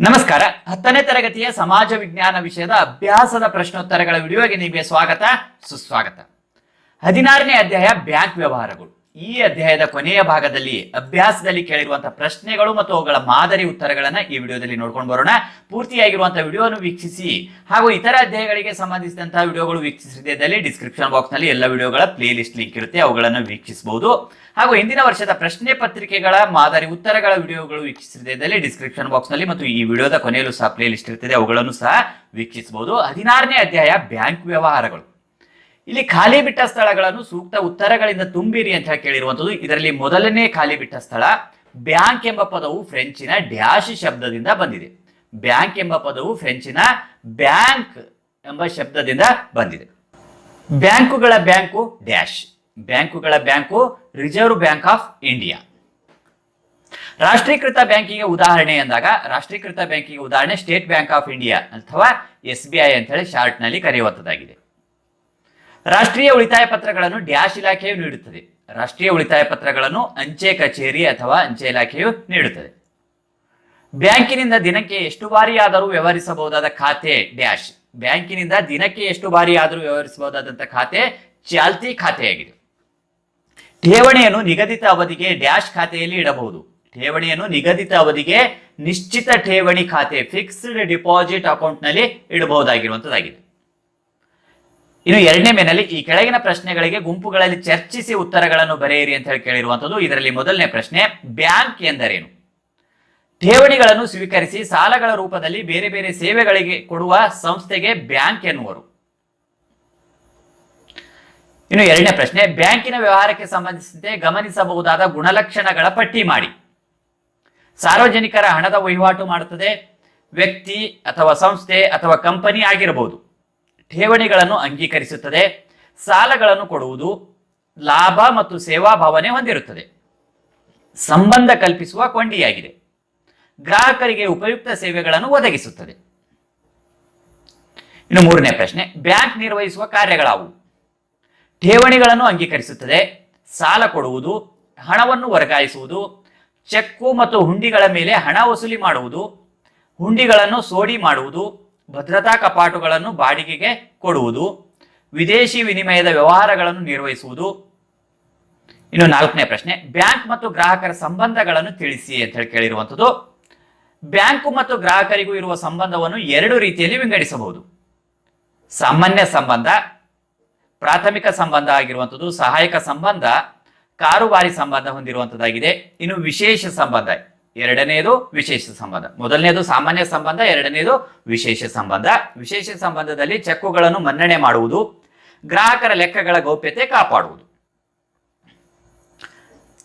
ನಮಸ್ಕಾರ. ಹತ್ತನೇ ತರಗತಿಯ ಸಮಾಜ ವಿಜ್ಞಾನ ವಿಷಯದ ಅಭ್ಯಾಸದ ಪ್ರಶ್ನೋತ್ತರಗಳ ವಿಡಿಯೋಗೆ ನಿಮಗೆ ಸ್ವಾಗತ, ಸುಸ್ವಾಗತ. ಹದಿನಾರನೇ ಅಧ್ಯಾಯ ಬ್ಯಾಂಕ್ ವ್ಯವಹಾರಗಳು. ಈ ಅಧ್ಯಾಯದ ಕೊನೆಯ ಭಾಗದಲ್ಲಿ ಅಭ್ಯಾಸದಲ್ಲಿ ಕೇಳಿರುವಂತಹ ಪ್ರಶ್ನೆಗಳು ಮತ್ತು ಅವುಗಳ ಮಾದರಿ ಉತ್ತರಗಳನ್ನ ಈ ವಿಡಿಯೋದಲ್ಲಿ ನೋಡ್ಕೊಂಡು ಬರೋಣ. ಪೂರ್ತಿಯಾಗಿರುವಂತಹ ವಿಡಿಯೋವನ್ನು ವೀಕ್ಷಿಸಿ ಹಾಗೂ ಇತರ ಅಧ್ಯಾಯಗಳಿಗೆ ಸಂಬಂಧಿಸಿದಂತಹ ವಿಡಿಯೋಗಳು ವೀಕ್ಷಿಸಿದಲ್ಲಿ ಡಿಸ್ಕ್ರಿಪ್ಷನ್ ಬಾಕ್ಸ್ನಲ್ಲಿ ಎಲ್ಲ ವಿಡಿಯೋಗಳ ಪ್ಲೇ ಲಿಸ್ಟ್ ಲಿಂಕ್ ಇರುತ್ತೆ, ಅವುಗಳನ್ನು ವೀಕ್ಷಿಸಬಹುದು ಹಾಗೂ ಹಿಂದಿನ ವರ್ಷದ ಪ್ರಶ್ನೆ ಪತ್ರಿಕೆಗಳ ಮಾದರಿ ಉತ್ತರಗಳ ವಿಡಿಯೋಗಳು ವೀಕ್ಷಿಸಿದಲ್ಲಿ ಡಿಸ್ಕ್ರಿಪ್ಷನ್ ಬಾಕ್ಸ್ನಲ್ಲಿ ಮತ್ತು ಈ ವಿಡಿಯೋದ ಕೊನೆಯಲ್ಲೂ ಸಹ ಪ್ಲೇ ಲಿಸ್ಟ್ ಇರ್ತದೆ, ಅವುಗಳನ್ನು ಸಹ ವೀಕ್ಷಿಸಬಹುದು ಹದಿನಾರನೇ ಅಧ್ಯಾಯ ಬ್ಯಾಂಕ್ ವ್ಯವಹಾರಗಳು. ಇಲ್ಲಿ ಖಾಲಿ ಬಿಟ್ಟ ಸ್ಥಳಗಳನ್ನು ಸೂಕ್ತ ಉತ್ತರಗಳಿಂದ ತುಂಬಿರಿ ಅಂತ ಹೇಳಿ ಕೇಳಿರುವಂತದ್ದು ಇದರಲ್ಲಿ ಮೊದಲನೇ ಖಾಲಿ ಬಿಟ್ಟ ಸ್ಥಳ ಬ್ಯಾಂಕ್ ಎಂಬ ಪದವು ಫ್ರೆಂಚಿನ ಡ್ಯಾಶ್ ಶಬ್ದದಿಂದ ಬಂದಿದೆ. ಬ್ಯಾಂಕ್ ಎಂಬ ಪದವು ಫ್ರೆಂಚಿನ ಬ್ಯಾಂಕ್ ಎಂಬ ಶಬ್ದದಿಂದ ಬಂದಿದೆ. ಬ್ಯಾಂಕುಗಳ ಬ್ಯಾಂಕು ಡ್ಯಾಶ್, ಬ್ಯಾಂಕುಗಳ bank reserve bank of India. ರಾಷ್ಟ್ರೀಕೃತ ಬ್ಯಾಂಕಿಗೆ ಉದಾಹರಣೆ ಎಂದಾಗ ರಾಷ್ಟ್ರೀಕೃತ ಬ್ಯಾಂಕಿಗೆ ಉದಾಹರಣೆ ಸ್ಟೇಟ್ ಬ್ಯಾಂಕ್ ಆಫ್ ಇಂಡಿಯಾ ಅಥವಾ ಎಸ್ ಬಿ ಐ ಅಂತ ಹೇಳಿ ಶಾರ್ಟ್ನಲ್ಲಿ ಕರೆಯುವಂತದ್ದಾಗಿದೆ ರಾಷ್ಟ್ರೀಯ ಉಳಿತಾಯ ಪತ್ರಗಳನ್ನು ಡ್ಯಾಶ್ ಇಲಾಖೆಯು ನೀಡುತ್ತದೆ. ರಾಷ್ಟ್ರೀಯ ಉಳಿತಾಯ ಪತ್ರಗಳನ್ನು ಅಂಚೆ ಕಚೇರಿ ಅಥವಾ ಅಂಚೆ ಇಲಾಖೆಯು ನೀಡುತ್ತದೆ. ಬ್ಯಾಂಕಿನಿಂದ ದಿನಕ್ಕೆ ಎಷ್ಟು ಬಾರಿ ಆದರೂ ವ್ಯವಹರಿಸಬಹುದಾದ ಖಾತೆ ಡ್ಯಾಶ್. ಬ್ಯಾಂಕಿನಿಂದ ದಿನಕ್ಕೆ ಎಷ್ಟು ಬಾರಿ ಆದರೂ ವ್ಯವಹರಿಸಬಹುದಾದಂಥ ಖಾತೆ ಚಾಲ್ತಿ ಖಾತೆಯಾಗಿದೆ. ಠೇವಣಿಯನ್ನು ನಿಗದಿತ ಅವಧಿಗೆ ಡ್ಯಾಶ್ ಖಾತೆಯಲ್ಲಿ ಇಡಬಹುದು. ಠೇವಣಿಯನ್ನು ನಿಗದಿತ ಅವಧಿಗೆ ನಿಶ್ಚಿತ ಠೇವಣಿ ಖಾತೆ, ಫಿಕ್ಸ್ಡ್ ಡಿಪಾಸಿಟ್ ಅಕೌಂಟ್ನಲ್ಲಿ ಇಡಬಹುದಾಗಿರುವಂತದ್ದಾಗಿದೆ ಇನ್ನು ಎರಡನೇ ಮೇನಲ್ಲಿ ಈ ಕೆಳಗಿನ ಪ್ರಶ್ನೆಗಳಿಗೆ ಗುಂಪುಗಳಲ್ಲಿ ಚರ್ಚಿಸಿ ಉತ್ತರಗಳನ್ನು ಬರೆಯಿರಿ ಅಂತ ಹೇಳಿ ಕೇಳಿರುವಂತದ್ದು ಇದರಲ್ಲಿ ಮೊದಲನೇ ಪ್ರಶ್ನೆ, ಬ್ಯಾಂಕ್ ಎಂದರೇನು? ಠೇವಣಿಗಳನ್ನು ಸ್ವೀಕರಿಸಿ ಸಾಲಗಳ ರೂಪದಲ್ಲಿ ಬೇರೆ ಬೇರೆ ಸೇವೆಗಳಿಗೆ ಕೊಡುವ ಸಂಸ್ಥೆಗೆ ಬ್ಯಾಂಕ್ ಎನ್ನುವರು. ಇನ್ನು ಎರಡನೇ ಪ್ರಶ್ನೆ, ಬ್ಯಾಂಕಿನ ವ್ಯವಹಾರಕ್ಕೆ ಸಂಬಂಧಿಸಿದಂತೆ ಗಮನಿಸಬಹುದಾದ ಗುಣಲಕ್ಷಣಗಳ ಪಟ್ಟಿ ಮಾಡಿ. ಸಾರ್ವಜನಿಕರ ಹಣದ ವಹಿವಾಟು ಮಾಡುತ್ತದೆ, ವ್ಯಕ್ತಿ ಅಥವಾ ಸಂಸ್ಥೆ ಅಥವಾ ಕಂಪನಿ ಆಗಿರಬಹುದು. ಠೇವಣಿಗಳನ್ನು ಅಂಗೀಕರಿಸುತ್ತದೆ. ಸಾಲಗಳನ್ನು ಕೊಡುವುದು ಲಾಭ ಮತ್ತು ಸೇವಾ ಭಾವನೆ ಹೊಂದಿರುತ್ತದೆ. ಸಂಬಂಧ ಕಲ್ಪಿಸುವ ಕೊಂಡಿಯಾಗಿದೆ. ಗ್ರಾಹಕರಿಗೆ ಉಪಯುಕ್ತ ಸೇವೆಗಳನ್ನು ಒದಗಿಸುತ್ತದೆ. ಇನ್ನು ಮೂರನೇ ಪ್ರಶ್ನೆ, ಬ್ಯಾಂಕ್ ನಿರ್ವಹಿಸುವ ಕಾರ್ಯಗಳಾವು? ಠೇವಣಿಗಳನ್ನು ಅಂಗೀಕರಿಸುತ್ತದೆ, ಸಾಲ ಕೊಡುವುದು, ಹಣವನ್ನು ವರ್ಗಾಯಿಸುವುದು, ಚೆಕ್ಕು ಮತ್ತು ಹುಂಡಿಗಳ ಮೇಲೆ ಹಣ ವಸೂಲಿ ಮಾಡುವುದು, ಹುಂಡಿಗಳನ್ನು ಸೋಡಿ ಮಾಡುವುದು ಭದ್ರತಾ ಕಪಾಟುಗಳನ್ನು ಬಾಡಿಗೆಗೆ ಕೊಡುವುದು, ವಿದೇಶಿ ವಿನಿಮಯದ ವ್ಯವಹಾರಗಳನ್ನು ನಿರ್ವಹಿಸುವುದು. ಇನ್ನು ನಾಲ್ಕನೇ ಪ್ರಶ್ನೆ, ಬ್ಯಾಂಕ್ ಮತ್ತು ಗ್ರಾಹಕರ ಸಂಬಂಧಗಳನ್ನು ತಿಳಿಸಿ ಅಂತ ಹೇಳಿ ಕೇಳಿರುವಂಥದ್ದು. ಬ್ಯಾಂಕು ಮತ್ತು ಗ್ರಾಹಕರಿಗೂ ಇರುವ ಸಂಬಂಧವನ್ನು ಎರಡು ರೀತಿಯಲ್ಲಿ ವಿಂಗಡಿಸಬಹುದು. ಸಾಮಾನ್ಯ ಸಂಬಂಧ, ಪ್ರಾಥಮಿಕ ಸಂಬಂಧ ಆಗಿರುವಂಥದ್ದು, ಸಹಾಯಕ ಸಂಬಂಧ, ಕಾರುಬಾರಿ ಸಂಬಂಧ ಹೊಂದಿರುವಂಥದ್ದಾಗಿದೆ. ಇನ್ನು ವಿಶೇಷ ಸಂಬಂಧ ಎರಡನೆಯದು ವಿಶೇಷ ಸಂಬಂಧ. ಮೊದಲನೇದು ಸಾಮಾನ್ಯ ಸಂಬಂಧ, ಎರಡನೇದು ವಿಶೇಷ ಸಂಬಂಧ. ವಿಶೇಷ ಸಂಬಂಧದಲ್ಲಿ ಚೆಕ್ಕುಗಳನ್ನು ಮನ್ನಣೆ ಮಾಡುವುದು, ಗ್ರಾಹಕರ ಲೆಕ್ಕಗಳ ಗೌಪ್ಯತೆ ಕಾಪಾಡುವುದು.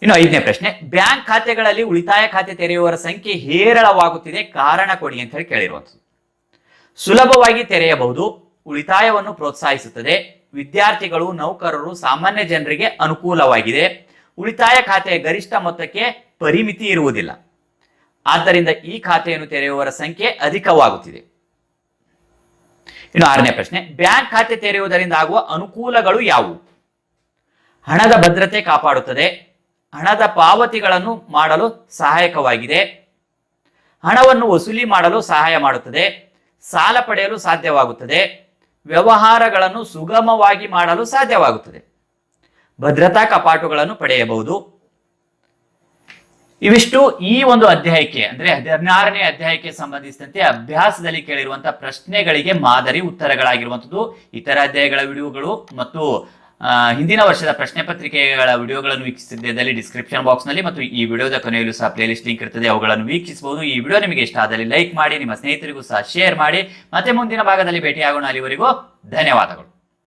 ಇನ್ನು ಐದನೇ ಪ್ರಶ್ನೆ, ಬ್ಯಾಂಕ್ ಖಾತೆಗಳಲ್ಲಿ ಉಳಿತಾಯ ಖಾತೆ ತೆರೆಯುವವರ ಸಂಖ್ಯೆ ಹೇರಳವಾಗುತ್ತಿದೆ, ಕಾರಣ ಕೊಡಿ ಅಂತ ಹೇಳಿ ಕೇಳಿರುವಂಥದ್ದು. ಸುಲಭವಾಗಿ ತೆರೆಯಬಹುದು, ಉಳಿತಾಯವನ್ನು ಪ್ರೋತ್ಸಾಹಿಸುತ್ತದೆ, ವಿದ್ಯಾರ್ಥಿಗಳು, ನೌಕರರು, ಸಾಮಾನ್ಯ ಜನರಿಗೆ ಅನುಕೂಲವಾಗಿದೆ, ಉಳಿತಾಯ ಖಾತೆಯ ಗರಿಷ್ಠ ಮೊತ್ತಕ್ಕೆ ಪರಿಮಿತಿ ಇರುವುದಿಲ್ಲ. ಆದ್ದರಿಂದ ಈ ಖಾತೆಯನ್ನು ತೆರೆಯುವವರ ಸಂಖ್ಯೆ ಅಧಿಕವಾಗುತ್ತಿದೆ. ಇನ್ನು ಆರನೇ ಪ್ರಶ್ನೆ, ಬ್ಯಾಂಕ್ ಖಾತೆ ತೆರೆಯುವುದರಿಂದ ಆಗುವ ಅನುಕೂಲಗಳು ಯಾವುವು? ಹಣದ ಭದ್ರತೆ ಕಾಪಾಡುತ್ತದೆ, ಹಣದ ಪಾವತಿಗಳನ್ನು ಮಾಡಲು ಸಹಾಯಕವಾಗಿದೆ, ಹಣವನ್ನು ವಸೂಲಿ ಮಾಡಲು ಸಹಾಯ ಮಾಡುತ್ತದೆ, ಸಾಲ ಪಡೆಯಲು ಸಾಧ್ಯವಾಗುತ್ತದೆ, ವ್ಯವಹಾರಗಳನ್ನು ಸುಗಮವಾಗಿ ಮಾಡಲು ಸಾಧ್ಯವಾಗುತ್ತದೆ. ಭದ್ರತಾ ಕಪಾಟುಗಳನ್ನು ಪಡೆಯಬಹುದು ಇವಿಷ್ಟು ಈ ಒಂದು ಅಧ್ಯಾಯಕ್ಕೆ, ಅಂದ್ರೆ ಹದಿನಾರನೇ ಅಧ್ಯಾಯಕ್ಕೆ ಸಂಬಂಧಿಸಿದಂತೆ ಅಭ್ಯಾಸದಲ್ಲಿ ಕೇಳಿರುವಂತಹ ಪ್ರಶ್ನೆಗಳಿಗೆ ಮಾದರಿ ಉತ್ತರಗಳಾಗಿರುವಂಥದ್ದು. ಇತರ ಅಧ್ಯಾಯಗಳ ವಿಡಿಯೋಗಳು ಮತ್ತು ಹಿಂದಿನ ವರ್ಷದ ಪ್ರಶ್ನೆ ಪತ್ರಿಕೆಗಳ ವಿಡಿಯೋಗಳನ್ನು ವೀಕ್ಷಿಸಿದ್ದಲ್ಲಿ ಡಿಸ್ಕ್ರಿಪ್ಷನ್ ಬಾಕ್ಸ್ನಲ್ಲಿ ಮತ್ತು ಈ ವಿಡಿಯೋದ ಕೊನೆಯಲ್ಲೂ ಸಹ ಪ್ಲೇ ಲಿಸ್ಟ್ ಲಿಂಕ್ ಇರ್ತದೆ, ಅವುಗಳನ್ನು ವೀಕ್ಷಿಸಬಹುದು. ಈ ವಿಡಿಯೋ ನಿಮಗೆ ಇಷ್ಟ ಆದಲ್ಲಿ ಲೈಕ್ ಮಾಡಿ, ನಿಮ್ಮ ಸ್ನೇಹಿತರಿಗೂ ಸಹ ಶೇರ್ ಮಾಡಿ. ಮತ್ತೆ ಮುಂದಿನ ಭಾಗದಲ್ಲಿ ಭೇಟಿಯಾಗೋಣ. ಅಲ್ಲಿವರೆಗೂ ಧನ್ಯವಾದಗಳು.